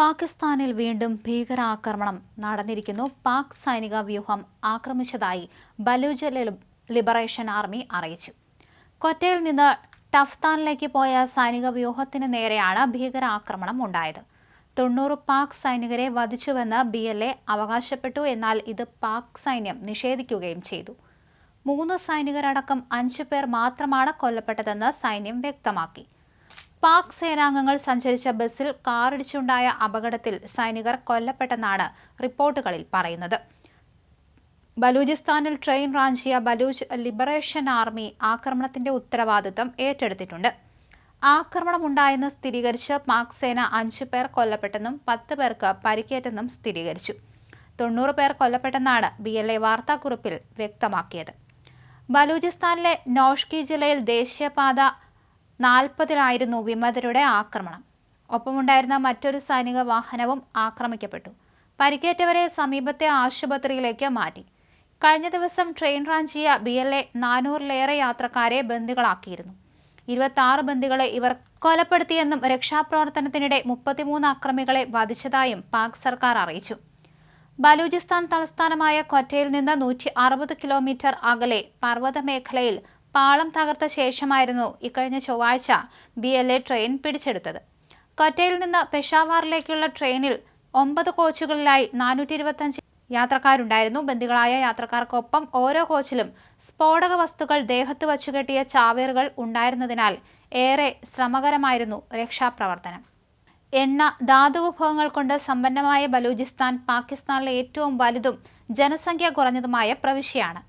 പാകിസ്ഥാനിൽ വീണ്ടും ഭീകരാക്രമണം നടന്നിരിക്കുന്നു. പാക് സൈനിക വ്യൂഹം ആക്രമിച്ചതായി ബലൂജ് ലിബറേഷൻ ആർമി അറിയിച്ചു. കൊറ്റയിൽ നിന്ന് ടഫ്താനിലേക്ക് പോയ സൈനിക വ്യൂഹത്തിന് നേരെയാണ് ഭീകരാക്രമണം ഉണ്ടായത്. തൊണ്ണൂറ് പാക് സൈനികരെ വധിച്ചുവെന്ന് ബി എൽ എ അവകാശപ്പെട്ടു. എന്നാൽ ഇത് പാക് സൈന്യം നിഷേധിക്കുകയും ചെയ്തു. മൂന്ന് സൈനികരടക്കം അഞ്ചു പേർ മാത്രമാണ് കൊല്ലപ്പെട്ടതെന്ന് സൈന്യം വ്യക്തമാക്കി. പാക് സേനാംഗങ്ങൾ സഞ്ചരിച്ച ബസ്സിൽ കാറിടിച്ചുണ്ടായ അപകടത്തിൽ സൈനികർ കൊല്ലപ്പെട്ടെന്നാണ് റിപ്പോർട്ടുകളിൽ പറയുന്നത്. ബലൂചിസ്ഥാനിൽ ട്രെയിൻ റാഞ്ചിയ ബലൂച്ച് ലിബറേഷൻ ആർമി ആക്രമണത്തിന്റെ ഉത്തരവാദിത്തം ഏറ്റെടുത്തിട്ടുണ്ട്. ആക്രമണമുണ്ടായെന്ന് സ്ഥിരീകരിച്ച് പാക് സേന അഞ്ചു പേർ കൊല്ലപ്പെട്ടെന്നും പത്ത് പേർക്ക് പരിക്കേറ്റെന്നും സ്ഥിരീകരിച്ചു. തൊണ്ണൂറ് പേർ കൊല്ലപ്പെട്ടെന്നാണ് ബി എൽ എ വാർത്താക്കുറിപ്പിൽ വ്യക്തമാക്കിയത്. ബലൂചിസ്ഥാനിലെ നോഷ്കി ജില്ലയിൽ ദേശീയപാത നാൽപ്പതിലായിരുന്നു വിമതരുടെ ആക്രമണം. ഒപ്പമുണ്ടായിരുന്ന മറ്റൊരു സൈനിക വാഹനവും ആക്രമിക്കപ്പെട്ടു. പരിക്കേറ്റവരെ സമീപത്തെ ആശുപത്രിയിലേക്ക് മാറ്റി. കഴിഞ്ഞ ദിവസം ട്രെയിൻ റാഞ്ചിയ ബി എൽ എ നാനൂറിലേറെ യാത്രക്കാരെ ബന്ദികളാക്കിയിരുന്നു. ഇരുപത്തി ബന്ദികളെ ഇവർ കൊലപ്പെടുത്തിയെന്നും രക്ഷാപ്രവർത്തനത്തിനിടെ മുപ്പത്തിമൂന്ന് അക്രമികളെ വധിച്ചതായും പാക് സർക്കാർ അറിയിച്ചു. ബലൂചിസ്ഥാൻ തലസ്ഥാനമായ കൊറ്റയിൽ നിന്ന് നൂറ്റി അറുപത് കിലോമീറ്റർ അകലെ പർവത മേഖലയിൽ പാളം തകർത്ത ശേഷമായിരുന്നു ഇക്കഴിഞ്ഞ ചൊവ്വാഴ്ച ബി എൽ എ ട്രെയിൻ പിടിച്ചെടുത്തത്. കൊറ്റയിൽ നിന്ന് പെഷാവാറിലേക്കുള്ള ട്രെയിനിൽ ഒമ്പത് കോച്ചുകളിലായി നാനൂറ്റി ഇരുപത്തഞ്ച് യാത്രക്കാരുണ്ടായിരുന്നു. ബന്ദികളായ യാത്രക്കാർക്കൊപ്പം ഓരോ കോച്ചിലും സ്ഫോടക വസ്തുക്കൾ ദേഹത്ത് വച്ചുകെട്ടിയ ചാവേറുകൾ ഉണ്ടായിരുന്നതിനാൽ ഏറെ ശ്രമകരമായിരുന്നു രക്ഷാപ്രവർത്തനം. എണ്ണ ധാതുവിഭവങ്ങൾ കൊണ്ട് സമ്പന്നമായ ബലൂചിസ്ഥാൻ പാകിസ്ഥാനിലെ ഏറ്റവും വലുതും ജനസംഖ്യ കുറഞ്ഞതുമായ പ്രവിശ്യയാണ്.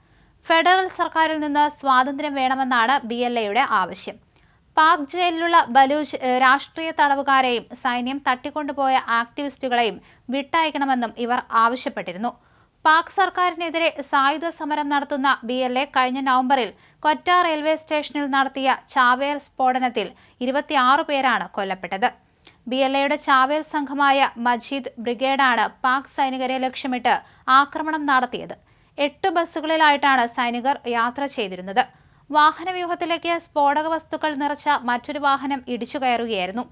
ഫെഡറൽ സർക്കാരിൽ നിന്ന് സ്വാതന്ത്ര്യം വേണമെന്നാണ് ബി എൽ എയുടെ ആവശ്യം. പാക് ജയിലിലുള്ള ബലൂച്ച് രാഷ്ട്രീയ തടവുകാരെയും സൈന്യം തട്ടിക്കൊണ്ടുപോയ ആക്ടിവിസ്റ്റുകളെയും വിട്ടയക്കണമെന്നും ഇവർ ആവശ്യപ്പെട്ടിരുന്നു. പാക് സർക്കാരിനെതിരെ സായുധ സമരം നടത്തുന്ന ബി എൽ എ കഴിഞ്ഞ നവംബറിൽ കൊറ്റ റെയിൽവേ സ്റ്റേഷനിൽ നടത്തിയ ചാവേർ സ്ഫോടനത്തിൽ ഇരുപത്തിയാറ് പേരാണ് കൊല്ലപ്പെട്ടത്. ബി എൽ എയുടെ ചാവേർ സംഘമായ മജീദ് ബ്രിഗേഡാണ് പാക് സൈനികരെ ലക്ഷ്യമിട്ട് ആക്രമണം നടത്തിയത്. എട്ട് ബസ്സുകളിലായിട്ടാണ് സൈനികർ യാത്ര ചെയ്തിരുന്നത്. വാഹനവ്യൂഹത്തിലേക്ക് സ്ഫോടക വസ്തുക്കൾ നിറച്ച മറ്റൊരു വാഹനം ഇടിച്ചു കയറുകയായിരുന്നു.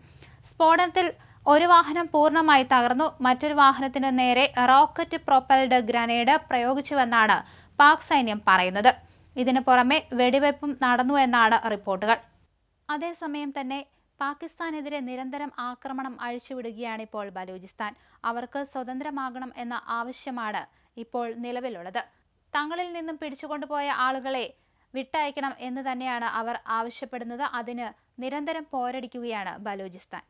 സ്ഫോടനത്തിൽ ഒരു വാഹനം പൂർണമായി തകർന്നു. മറ്റൊരു വാഹനത്തിന് നേരെ റോക്കറ്റ് പ്രൊപ്പൽഡ് ഗ്രനേഡ് പ്രയോഗിച്ചുവെന്നാണ് പാക് സൈന്യം പറയുന്നത്. ഇതിനു പുറമെ വെടിവയ്പും നടന്നു എന്നാണ് റിപ്പോർട്ടുകൾ. അതേസമയം തന്നെ പാകിസ്ഥാനെതിരെ നിരന്തരം ആക്രമണം അഴിച്ചുവിടുകയാണ് ഇപ്പോൾ ബലൂചിസ്ഥാൻ. അവർക്ക് സ്വതന്ത്രമാകണം എന്ന ആവശ്യമാണ് ഇപ്പോൾ നിലവിലുള്ളത്. തങ്ങളിൽ നിന്നും പിടിച്ചുകൊണ്ടുപോയ ആളുകളെ വിട്ടയക്കണം എന്ന് തന്നെയാണ് അവർ ആവശ്യപ്പെടുന്നത്. അതിന് നിരന്തരം പോരടിക്കുകയാണ് ബലൂചിസ്ഥാൻ.